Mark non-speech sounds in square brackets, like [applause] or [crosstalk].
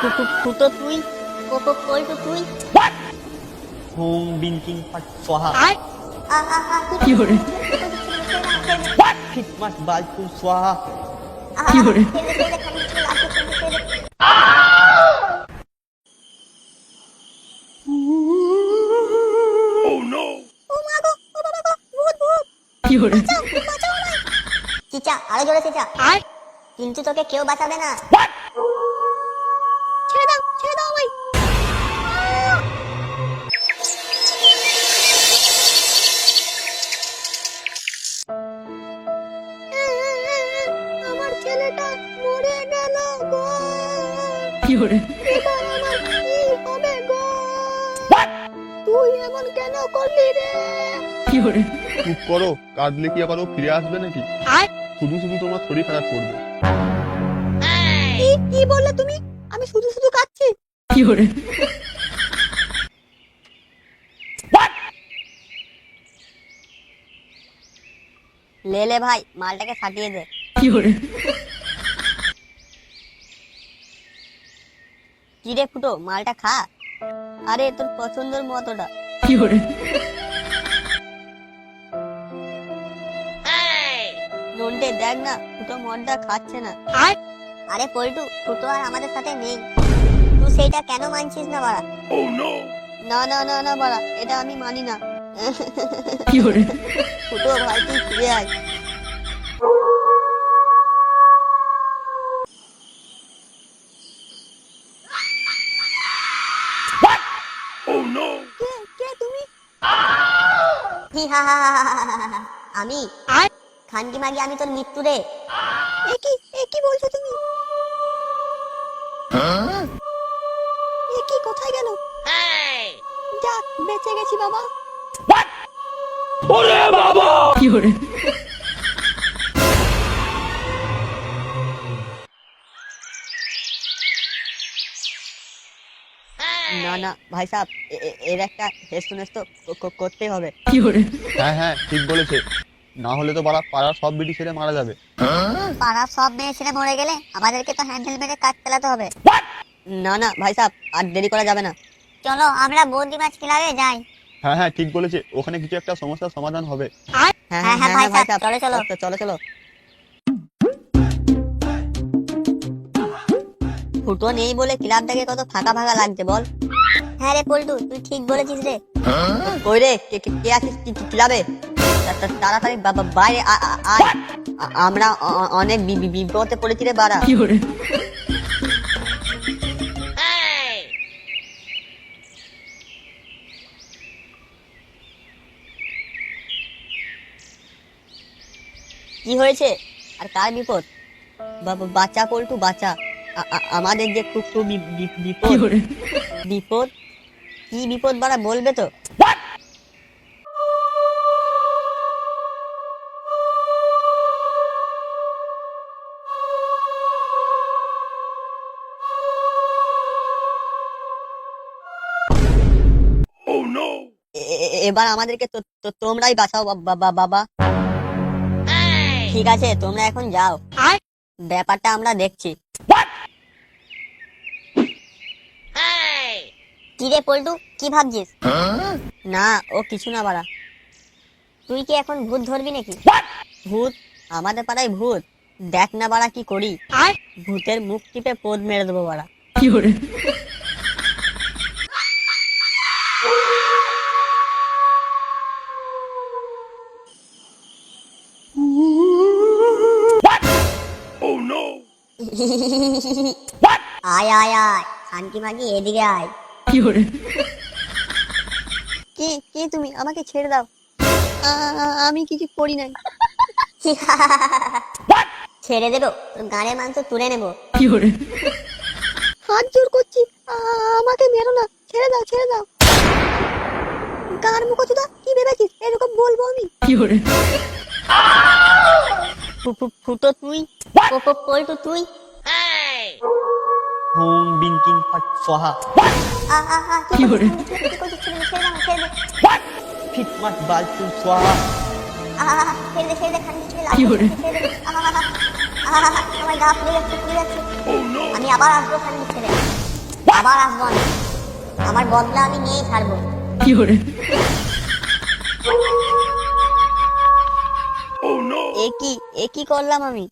ফুটো তুই পল্টু তুই হুম বিনকিং ফাট সোহা ফিট মাস বালতু সোহা চিচা আরও জোরে চিচা কিন্তু তোকে কেউ বাঁচাবে না ছেলেটা মরে গেল গো। কি তুই এমন কেন করলি রে? চুপ করো কাঁদলে কি আবার ও ফিরে আসবে নাকি? শুধু শুধু তোমার শরীর খারাপ করবে। কি কি বললে তুমি? আমি শুধু শুধু কাচ্ছি লে লে ভাই মালটাকে ফাটিয়ে দে। কি রে ফুটো মালটা খা। আরে তোর পছন্দের মতোটা নন্টে দেখ না ফুটো মনটা খাচ্ছে না। আরে? পল্টু ফুটো আর আমাদের সাথে নেই। তুই সেইটা কেন মানছিস না বাড়া? না না না না বাড়া এটা আমি মানি না। ফুটো ভাই তুই ফিরে আয়। হি হা হা হা। আমি? খানকি মাগি আমি তোর মৃত্যু রে। এ কি কি বলছো তুমি? এ কি কোথায় গেল? যাক বেঁচে গেছি বাবা। না না ভাই সাহেব এর একটা হেস্ত নেস্ত করতে হবে। হ্যাঁ হ্যাঁ ঠিক বলেছে। না হলে তো পাড়া পাড়ার সব বিটি ছেড়ে মারা যাবে। পাড়ার সব মেয়ে ছেলে মরে গেলে আমাদেরকে তো হ্যান্ডেল মেরে কাজ চালাতে হবে। না না ভাই সাহেব আর দেরি করা যাবে না। চলো আমরা বৌদি মাছ ক্লাবে যাই। হ্যাঁ হ্যাঁ ঠিক বলেছে। ওখানে কিছু একটা সমস্যার সমাধান হবে। হ্যাঁ হ্যাঁ ভাই সাহেব চলো চলো। চলো চলো। ফুটো নেই বলে ক্লাবটাকে কত ফাঁকা ফাঁকা লাগছে বল। হ্যাঁ রে পল্টু তুই ঠিক বলেছিস রে। কই রে? কে কে- কে আছিস? ক্লাবে তাড়াতাড়ি বাইরে আয়। আমরা অনেক বিপদে পড়েছি রে বাড়া। কি হয়েছে? আর কার বিপদ? বা- বা- বাচ্চা পল্টু বাচ্চা আমাদের যে খুব খুব বিপদ। বিপদ কি বিপদ বাড়া বলবে তো? এবার আমাদেরকে তোমরাই বাঁচাও বা- বা- বা- বাবা। ঠিক আছে তোমরা এখন যাও। ব্যাপারটা আমরা দেখছি। কি রে পল্টু? কি ভাবছিস? না ও কিছু না বাড়া। তুই কি এখন ভূত ধরবি নাকি? ভূত? আমাদের পাড়ায় ভূত। দেখ না বাড়া কি করি। আর? ভূতের মুখ টিপে পোদ মেরে দেবো বাড়া। [laughs] আয় আয় আয়। শান্তি মাগি এদিকে আয়। কি কি তুমি? আমাকে ছেড়ে দাও। আমি কিছু করি নাই। ছেড়ে দেবো? গানের মাংস তুলে নেব। হাত জোর করছি। আমাকে মেরো না। ছেড়ে দাও ছেড়ে দাও। গান মুখোচুদা কি ভেবেছিস? এরকম বলব আমি। ফু- ফু- ফুটো তুই। প- প- পল্টু তুই। হুম বিনকিং ফাট সোহা আ আ আ কি বালতু সোহা আ, আমার গা ফুলে যাচ্ছে ফুলে যাচ্ছে আমি আবার আসব খানকি ছেড়ে আবার আসব আমি আমার বদলা আমি নিয়েই ছাড়বো এ কি এ কি করলাম আমি